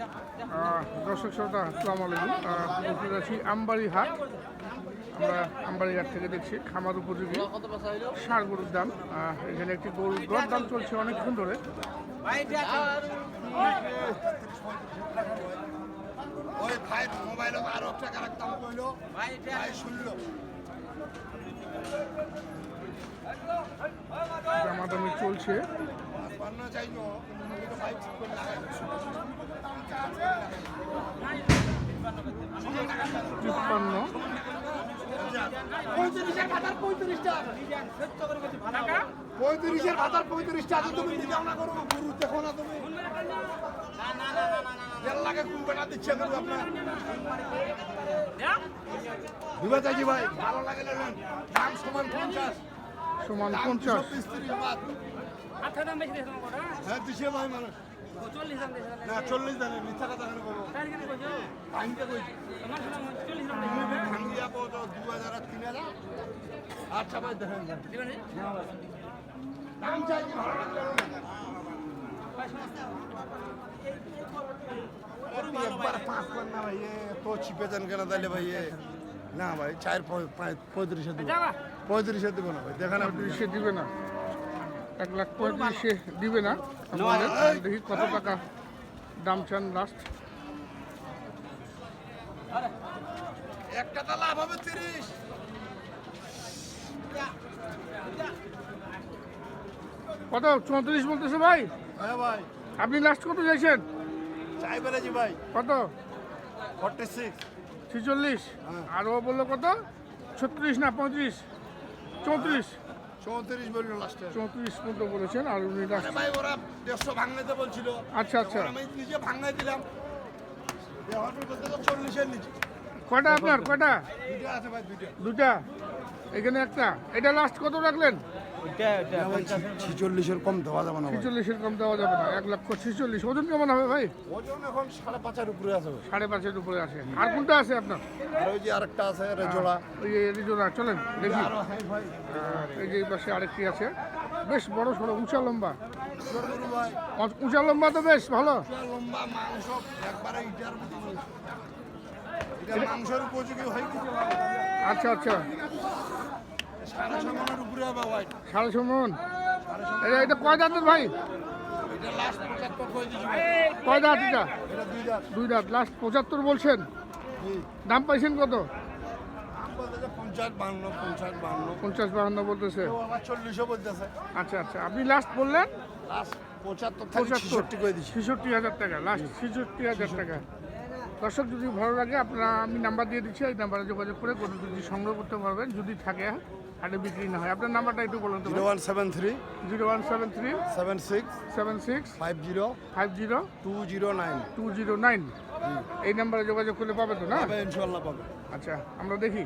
দর্শক শ্রোতা, আসসালামু আলাইকুম। উপস্থিত আছি আমবাড়ি হাট আমরা আমবাড়ি হাট থেকে দেখছি খামার উপযোগী ষাড় গরুর দাম এখানে একটি গরুর দর দাম চলছে অনেকক্ষণ ধরে। দামাদামি চলছে। পান্ন চাইলো কিন্তু ভাই ঠিক করে লাগাই তিপ্পান্ন। পঁয়ত্রিশের ভাতার পঁয়ত্রিশটা পঁয়ত্রিশের ভাতার পঁয়ত্রিশটা আছে তুমি দিদাও না করো গুরু দেখো না তুমি। লাখে বেটা দিচ্ছে গরু আপনার? দুবা চাইছি ভাই ভালো লাগে। দাম সমান পঞ্চাশ। সমান পঞ্চাশ। আচ্ছা দাম বেশি হ্যাঁ দিছে ভাই মানুষ চল্লিশ দাম না চল্লিশ দানের মিথ্যা কথা কেন করব তার কেন কইছো? ভাঙতে কইছি আমার শুনলাম চল্লিশ দাম ভাঙিয়া পড়তো দু হাজার আর তিন হাজার। আচ্ছা ভাই দেখেন দিবেন দাম চাইছি ভালো লাগল এক লাখ পঁয়ত্রিশে দিবে না দেখি কত টাকা দাম চান লাস্ট একটা লাভ হবে তিরিশ। কত? চৌত্রিশ বলতেছে ভাই? হ্যাঁ ভাই। আপনি লাস্ট কত চাইছেন? ভাই। কত? ফর্টি সিক্স ছিচল্লিশ। হ্যাঁ। আর ও বলল কত? ছত্রিশ না পঁয়ত্রিশ? চৌত্রিশ। চৌত্রিশ বলল লাস্টে চৌত্রিশ পর্যন্ত বলেছেন আর উনি ভাই ওরা দেড়শো ভাঙাইতে বলছিল। আচ্ছা আচ্ছা। আমি নিজে ভাঙাই দিলাম। চল্লিশের নিচে। কটা আপনার কটা? দুইটা আছে ভাই দুইটা। দুটা এখানে একটা। এটা লাস্ট কত রাখলেন? ছিচল্লিশের কম দেওয়া যাবে না। ছিচল্লিশের কম দেওয়া যাবে না এক লক্ষ ছিচল্লিশ। ওজন কেমন হবে ভাই? ওজন এখন সাড়ে পাঁচের উপরে আছে সাড়ে পাঁচের উপরে আছে। আর কোনটা আছে আপনার? আর ওই যে আরেকটা আছে এটা জোড়া ওই যে চলেন দেখি। এই যে এই পাশে আরেকটি আছে। বেশ বড় সড়ো উঁচা লম্বা। উঁচা লম্বা তো বেশ ভালো। লম্বা মাংস একবারে ইটার মতো। মাংস। এটা মাংসের উপযোগী হয় আচ্ছা আচ্ছা। সাড়ে ভাই এটা এটা কয় দাঁতের কয় দাঁত এটা? দুই দাঁত লাস্ট পঁচাত্তর বলছেন? দাম পাইছেন কত? পঞ্চাশ বাহান্ন বলতেছে। আচ্ছা আচ্ছা। আপনি লাস্ট বললেন? পঁচাত্তর ছেষট্টি হাজার টাকা। লাস্ট ছেষট্টি হাজার টাকা। দর্শক যদি ভালো লাগে আপনারা আমি নাম্বার দিয়ে দিচ্ছি এই নাম্বারে যোগাযোগ করে কোনো যদি সংগ্রহ করতে পারবেন। যদি থাকে হাটে বিক্রি না হয়। আপনার নাম্বারটা একটু বলুন তো zero one seven three zero one seven three seven six seven six five zero five zero two zero nine two zero nine. এই নাম্বারে যোগাযোগ করলে পাবে তো না? ইনশাল্লাহ পাবে। আচ্ছা আমরা দেখি।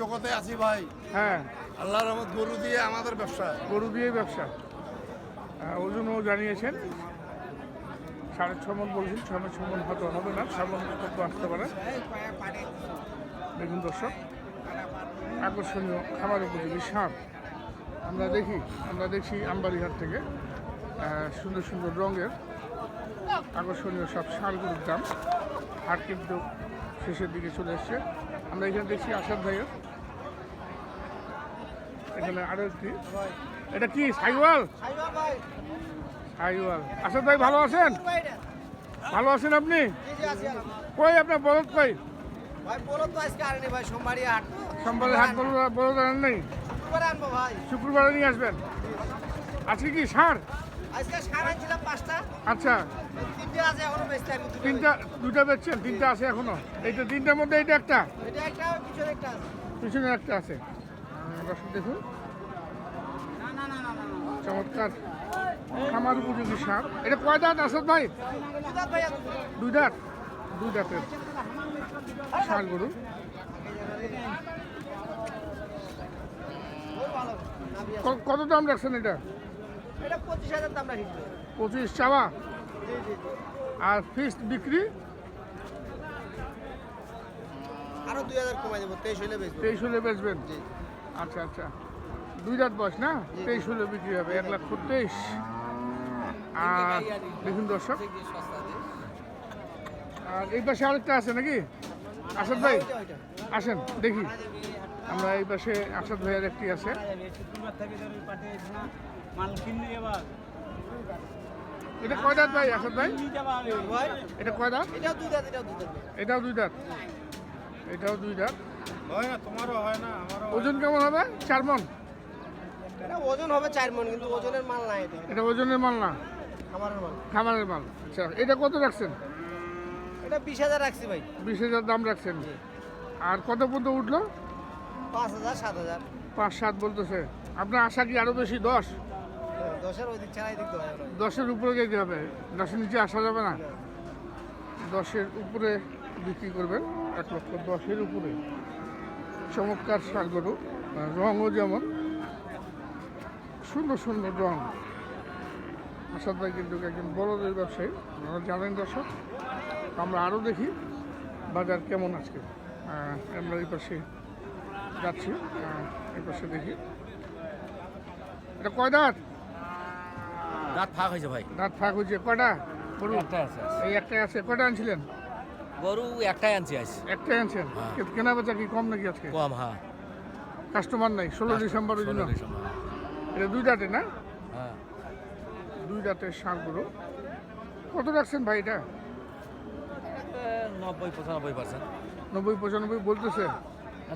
জগতে আছি ভাই। হ্যাঁ। আল্লাহর রহমত গরু দিয়ে আমাদের ব্যবসা। গরু দিয়েই ব্যবসা। আহ, ওজনও জানিয়েছেন। সাড়ে ছ মন বলছেন, ছ মন ছ মন হয়তো হবে না, ছ মন আসতে পারে। দেখুন দর্শক, আকর্ষণীয় খাবার উপযোগী সাপ আমরা দেখি আমরা দেখি আমবাড়িহাট থেকে সুন্দর সুন্দর রঙের আকর্ষণীয় সব সারগুলোর দাম। হাট কিন্তু শেষের দিকে চলে এসছে। আমরা এখানে দেখছি আসাদ ভাইয়ের এখানে আরও একটি। এটা কি, সাইওয়াল? সাইওয়াল আসাদ ভাই ভালো আছেন? ভালো আছেন আপনি? কই আপনার বলদ কই? হাট। বলদ বলদ আনেন নেই? শুক্রবারে নিয়ে আসবেন? আজকে কি সার? আচ্ছা। তিনটে দুটো বেচছেন? তিনটা আছে এখনও? এইটা তিনটার মধ্যে এইটা একটা? পিছনে একটা আছে। দেখুন। চমৎকার। খামার উপযোগী সার। এটা কয় দাঁত আসাদ ভাই। দুই দাঁত? দুই দাঁতের ষাট গরু। কত দাম রাখছেন এটা? এটা পঁচিশ চাওয়া? আর ফিক্সড বিক্রি? আরও দুই হাজার কমাই দেবো তেইশ হলে বেচবো। তেইশ হলে বেচবেন? আচ্ছা আচ্ছা। দুই দাঁত বয়স না? তেইশ হলে বিক্রি হবে এক লাখ তেইশ দেখুন দর্শক। আর এই পাশে আরেকটা আছে নাকি? আসাদ ভাই। আসেন দেখি। আমরা এই পাশে আসাদ ভাইয়ের একটি আছে। এটা কয় দাঁত ভাই আসাদ ভাই? ভাই, এটা কয় দাঁত? এটাও দুই দাঁত, এটাও দুই দাঁত। হয় না তোমারও হয় না ওজন কেমন হবে? চার মন? এটা ওজন হবে চার মন কিন্তু ওজনের মাল নাই এটা। এটা ওজনের মাল না। খামারের মাল। খামারের মাল। আচ্ছা এটা কত রাখছেন? এটা বিশ হাজার রাখছি ভাই। বিশ হাজার দাম রাখছেন। আর কত পর্যন্ত উঠল? পাঁচ হাজার সাত হাজার। পাঁচ সাত বলতেছে। আপনার আশা কি আরও বেশি? দশ? দশের ওই দিক দশের উপরে যেতে হবে। দশের নিচে আসা যাবে না। দশের উপরে বিক্রি করবেন এক লক্ষ দশের উপরে। চমৎকার শাল গরু রঙও যেমন সুন্দর সুন্দর রং আসাদ ভাই কিন্তু একজন বড়দের ব্যবসায়ী আপনারা জানেন দর্শক আমরা আরও দেখি বাজার কেমন আজকে। আমরা এই পাশে যাচ্ছি এই পাশে দেখি। এটা কয় দাঁত? দাঁত ফাঁক হয়েছে ভাই। দাঁত ফাঁক হয়েছে। কয়টা? গরু? এই একটাই আছে। কয়টা আনছিলেন? গরু একটাই আনছি আজ। একটাই আনছেন? হ্যাঁ। কেনা বেচা কি কম নাকি আজকে? কম হ্যাঁ। কাস্টমার নাই ষোলো ডিসেম্বরের জন্য। এটা দুই দাঁতে না? হ্যাঁ। দুই দাঁতের গরু কত রাখছেন ভাই এটা? নব্বই পঁচানব্বই পার্সেন্ট নব্বই পঁচানব্বই বলতেছে।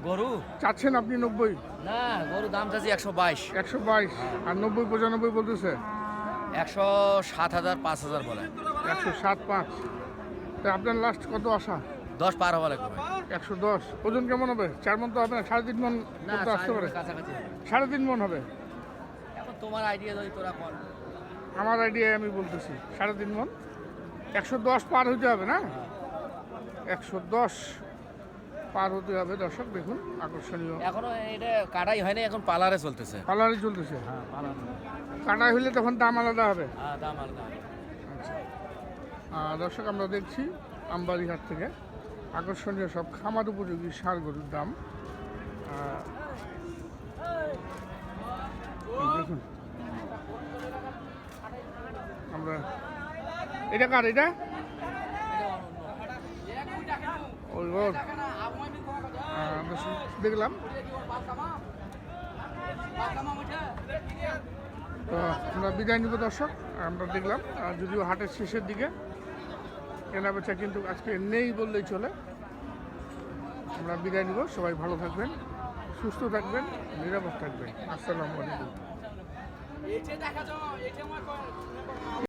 গরু? চাচ্ছেন আপনি নব্বই? না গরু দাম চাচ্ছি একশো বাইশ। একশো বাইশ। আর নব্বই পঁচানব্বই বলতেছে? একশো সাত হাজার পাঁচ হাজার বলে। একশো সাত পাঁচ। তা আপনার লাস্ট কত আশা? দশ পার হওয়া লাগবে একশো দশ। ওজন কেমন হবে? চার মন তো হবে না সাড়ে তিন মন আসতে পারে। সাড়ে তিন মন হবে? এখন তোমার আইডিয়া যদি তোরা কর আমার আইডিয়ায় আমি বলতেছি সাড়ে তিন মন একশো দশ পার হতে হবে না? একশো দশ পার হতে হবে দর্শক দেখুন আকর্ষণীয়। এখনও এটা কাটাই হয়নি এখন পালারে চলতেছে। কালারে চলতেছে? হ্যাঁ পালার। কাটাই হলে তখন দাম আলাদা হবে। হ্যাঁ দাম আলাদা দর্শক আমরা দেখছি আমবাড়িহাট থেকে আকর্ষণীয় সব খামার উপযোগী সার গরুর দাম। দেখুন। এটা কার এটা? আহ, দেখলাম। তো আমরা বিদায় নিব দর্শক আমরা দেখলাম। আর যদিও হাটের শেষের দিকে কেনা বেচা কিন্তু আজকে নেই বললেই চলে। আমরা বিদায় নিব। সবাই ভালো থাকবেন সুস্থ থাকবেন নিরাপদ থাকবেন। আসসালামু আলাইকুম।